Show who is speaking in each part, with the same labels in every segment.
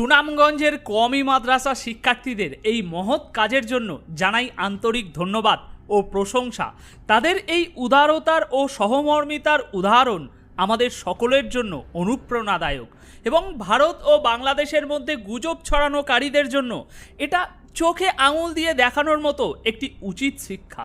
Speaker 1: সুনামগঞ্জের কওমি মাদ্রাসা শিক্ষার্থীদের এই মহৎ কাজের জন্য জানাই আন্তরিক ধন্যবাদ ও প্রশংসা। তাদের এই উদারতার ও সহমর্মিতার উদাহরণ আমাদের সকলের জন্য অনুপ্রেরণাদায়ক এবং ভারত ও বাংলাদেশের মধ্যে গুজব ছড়ানোকারীদের জন্য এটা চোখে আঙুল দিয়ে দেখানোর মতো একটি উচিত শিক্ষা।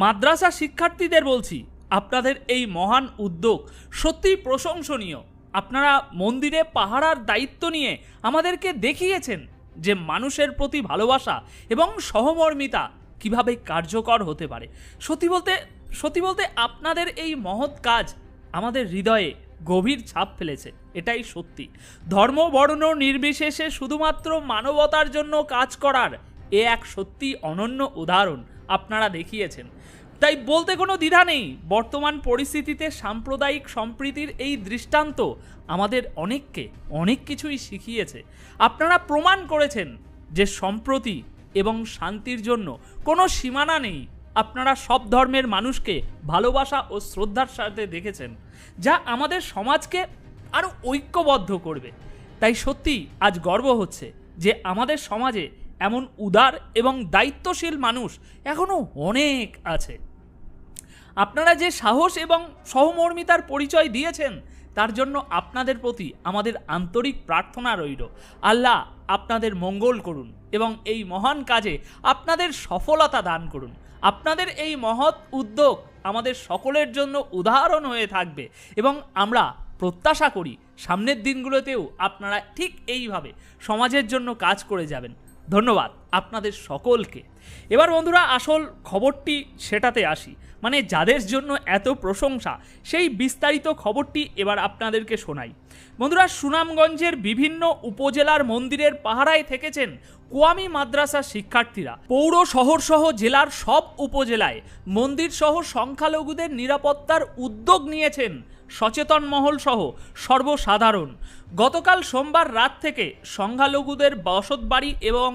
Speaker 1: মাদ্রাসা শিক্ষার্থীদের বলছি, আপনাদের এই মহান উদ্যোগ সত্যিই প্রশংসনীয়। আপনারা মন্দিরে পাহারার দায়িত্ব নিয়ে আমাদেরকে দেখিয়েছেন যে মানুষের প্রতি ভালোবাসা এবং সহমর্মিতা কীভাবে কার্যকর হতে পারে। সত্যি বলতে সত্যি বলতে আপনাদের এই মহৎ কাজ আমাদের হৃদয়ে গভীর ছাপ ফেলেছে, এটাই সত্যি। ধর্ম, বর্ণ নির্বিশেষে শুধুমাত্র মানবতার জন্য কাজ করার এ এক সত্যি অনন্য উদাহরণ। আপনারা দেখিয়েছেন। তাই বলতে কোনো দ্বিধা নেই। বর্তমান পরিস্থিতিতে সাম্প্রদায়িক সম্প্রীতির এই দৃষ্টান্ত আমাদের অনেককে, অনেক কিছুই শিখিয়েছে। আপনারা প্রমাণ করেছেন যে সম্প্রতি এবং শান্তির জন্য কোনো সীমানা নেই। আপনারা সব ধর্মের মানুষকে ভালোবাসা ও শ্রদ্ধার সাথে দেখেছেন, যা আমাদের সমাজকে আরও ঐক্যবদ্ধ করবে। তাই সত্যি আজ গর্ব হচ্ছে যে আমাদের সমাজে এমন উদার এবং দায়িত্বশীল মানুষ এখনও অনেক আছে। আপনারা যে সাহস এবং সহমর্মিতার পরিচয় দিয়েছেন, তার জন্য আপনাদের প্রতি আমাদের আন্তরিক প্রার্থনা রইল। আল্লাহ আপনাদের মঙ্গল করুন এবং এই মহান কাজে আপনাদের সফলতা দান করুন। আপনাদের এই মহৎ উদ্যোগ আমাদের সকলের জন্য উদাহরণ হয়ে থাকবে এবং আমরা প্রত্যাশা করি সামনের দিনগুলোতেও আপনারা ঠিক এইভাবে সমাজের জন্য কাজ করে যাবেন। ধন্যবাদ আপনাদের সকলকে। এবার বন্ধুরা, আসল খবরটি সেটাতে আসি। মানে যাদের জন্য এত প্রশংসা, সেই বিস্তারিত খবরটি এবার আপনাদেরকে শোনাই। বন্ধুরা, সুনামগঞ্জের বিভিন্ন উপজেলার মন্দিরের পাহারায় থেকেছেন কোয়ামি মাদ্রাসা শিক্ষার্থীরা। পৌর শহর সহ জেলার সব উপজেলায় মন্দির সহ সংখ্যালঘুদের নিরাপত্তার উদ্যোগ নিয়েছেন সচেতন মহল সহ সর্বসাধারণ। গতকাল সোমবার রাত থেকে সংখ্যালঘুদের বসতবাড়ি এবং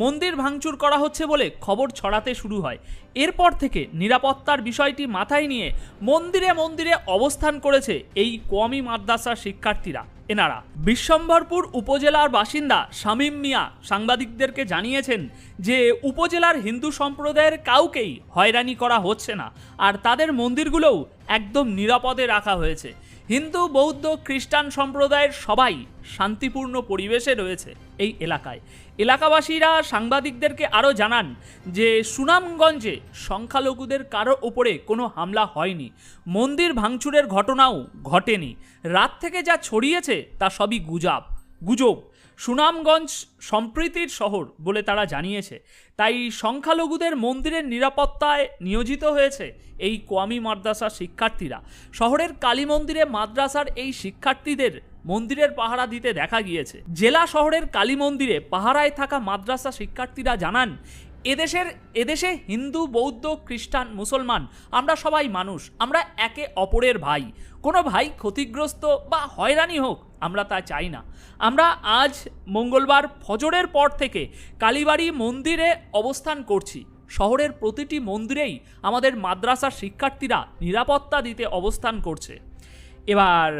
Speaker 1: মন্দির ভাঙচুর করা হচ্ছে বলে খবর ছড়াতে শুরু হয়। এরপর থেকে নিরাপত্তার বিষয়টি মাথায় নিয়ে মন্দিরে মন্দিরে অবস্থান করেছে এই কমি মাদ্রাসা শিক্ষার্থীরা। এনারা। বিশ্বম্ভরপুর উপজেলার বাসিন্দা শামীম মিয়া সাংবাদিকদেরকে জানিয়েছেন যে, উপজেলার হিন্দু সম্প্রদায়ের কাউকেই হয়রানি করা হচ্ছে না আর তাদের মন্দিরগুলোও একদম নিরাপদে রাখা হয়েছে। হিন্দু, বৌদ্ধ, খ্রিস্টান সম্প্রদায়ের সবাই শান্তিপূর্ণ পরিবেশে রয়েছে। এই এলাকায়। এলাকাবাসীরা সাংবাদিকদেরকে আরও জানান যে, সুনামগঞ্জে সংখ্যালঘুদের কারও ওপরে কোনো হামলা হয়নি। মন্দির ভাঙচুরের ঘটনাও ঘটেনি। রাত থেকে যা ছড়িয়েছে, তা সবই গুজাব। গুজব। সুনামগঞ্জ সম্প্রীতির শহর বলে তারা জানিয়েছে। তাই সংখ্যালঘুদের মন্দিরের নিরাপত্তায় নিয়োজিত হয়েছে এই কোয়ামি মাদ্রাসার শিক্ষার্থীরা। শহরের কালী মন্দিরে মাদ্রাসার এই শিক্ষার্থীদের মন্দিরের পাহারা দিতে দেখা গিয়েছে। জেলা শহরের কালী মন্দিরে পাহারায় থাকা মাদ্রাসা শিক্ষার্থীরা জানান এদেশের, এদেশে হিন্দু, বৌদ্ধ, খ্রিস্টান, মুসলমান, আমরা সবাই মানুষ, আমরা একে অপরের ভাই। কোনো ভাই ক্ষতিগ্রস্ত বা হয়রানি হোক, আমরা তা চাই না। আমরা আজ মঙ্গলবার ফজরের পর থেকে কালীবাড়ি মন্দিরে অবস্থান করছি। শহরের প্রতিটি মন্দিরেই আমাদের মাদ্রাসার শিক্ষার্থীরা নিরাপত্তা দিতে অবস্থান করছে। এবার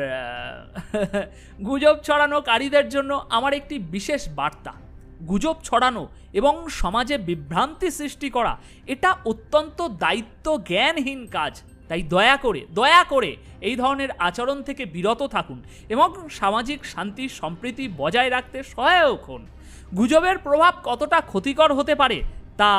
Speaker 1: গুজব ছড়ানোকারীদের জন্য আমার একটি বিশেষ বার্তা। গুজব ছড়ানো এবং সমাজে বিভ্রান্তি সৃষ্টি করা, এটা অত্যন্ত দায়িত্ব জ্ঞানহীন কাজ। তাই দয়া করে দয়া করে এই ধরনের আচরণ থেকে বিরত থাকুন এবং সামাজিক শান্তি সম্প্রীতি বজায় রাখতে সহায়ক হন। গুজবের প্রভাব কতটা ক্ষতিকর হতে পারে তা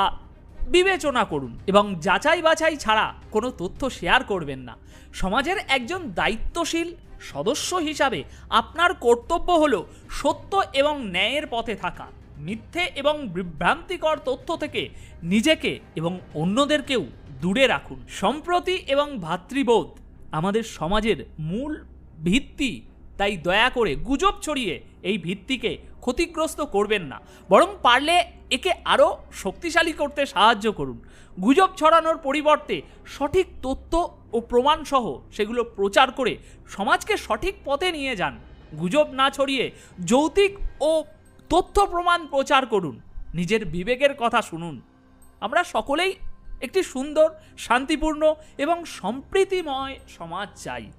Speaker 1: বিবেচনা করুন এবং যাচাই বাছাই ছাড়া কোনো তথ্য শেয়ার করবেন না। সমাজের একজন দায়িত্বশীল সদস্য হিসাবে আপনার কর্তব্য হলো সত্য এবং ন্যায়ের পথে থাকা। মিথ্যে এবং বিভ্রান্তিকর তথ্য থেকে নিজেকে এবং অন্যদেরকেও দূরে রাখুন। সম্প্রতি এবং ভাতৃবোধ আমাদের সমাজের মূল ভিত্তি, তাই দয়া করে গুজব ছড়িয়ে এই ভিত্তিকে ক্ষতিগ্রস্ত করবেন না। বরং পারলে একে আরও শক্তিশালী করতে সাহায্য করুন। গুজব ছড়ানোর পরিবর্তে সঠিক তথ্য ও প্রমাণসহ সেগুলো প্রচার করে সমাজকে সঠিক পথে নিয়ে যান। গুজব না ছড়িয়ে যৌতিক ও তথ্য প্রমাণ প্রচার করুন, নিজের বিবেকের কথা শুনুন। আমরা সকলেই একটি সুন্দর, শান্তিপূর্ণ এবং সম্প্রীতিময় সমাজ চাই।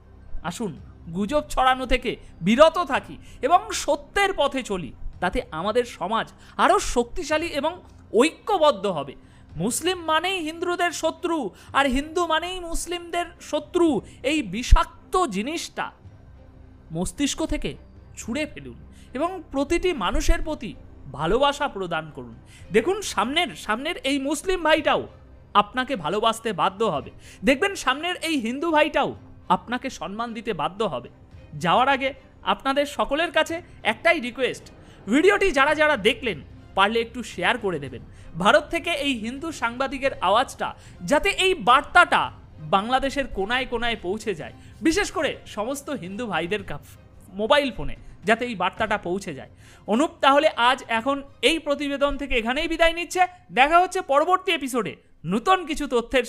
Speaker 1: আসুন, গুজব ছড়ানো থেকে বিরত থাকি এবং সত্যের পথে চলি, তাতে আমাদের সমাজ আরও শক্তিশালী এবং ঐক্যবদ্ধ হবে। মুসলিম মানেই হিন্দুদের শত্রু, আর হিন্দু মানেই মুসলিমদের শত্রু, এই বিষাক্ত জিনিসটা মস্তিষ্ক থেকে ছুঁড়ে ফেলুন। এবং প্রতিটি মানুষের প্রতি ভালোবাসা প্রদান করুন। দেখুন, সামনের সামনের এই মুসলিম ভাইটাও আপনাকে ভালোবাসতে বাধ্য হবে। দেখবেন, সামনের এই হিন্দু ভাইটাও আপনাকে সম্মান দিতে বাধ্য হবে। যাওয়ার আগে আপনাদের সকলের কাছে একটাই রিকোয়েস্ট ভিডিওটি যারা যারা দেখলেন, পারলে একটু শেয়ার করে দেবেন। ভারত থেকে এই হিন্দু সাংবাদিকের আওয়াজটা যাতে এই বার্তাটা বাংলাদেশের কোনায় কোনায় পৌঁছে যায়। বিশেষ করে সমস্ত হিন্দু ভাইদের মোবাইল ফোনে। যাতে এই বার্তাটা পৌঁছে যায়। অনুপ, তাহলে আজ এখন এই প্রতিবেদন থেকে এখানেই বিদায় নিচ্ছে। দেখা হচ্ছে পরবর্তী এপিসোডে নতুন কিছু তথ্যের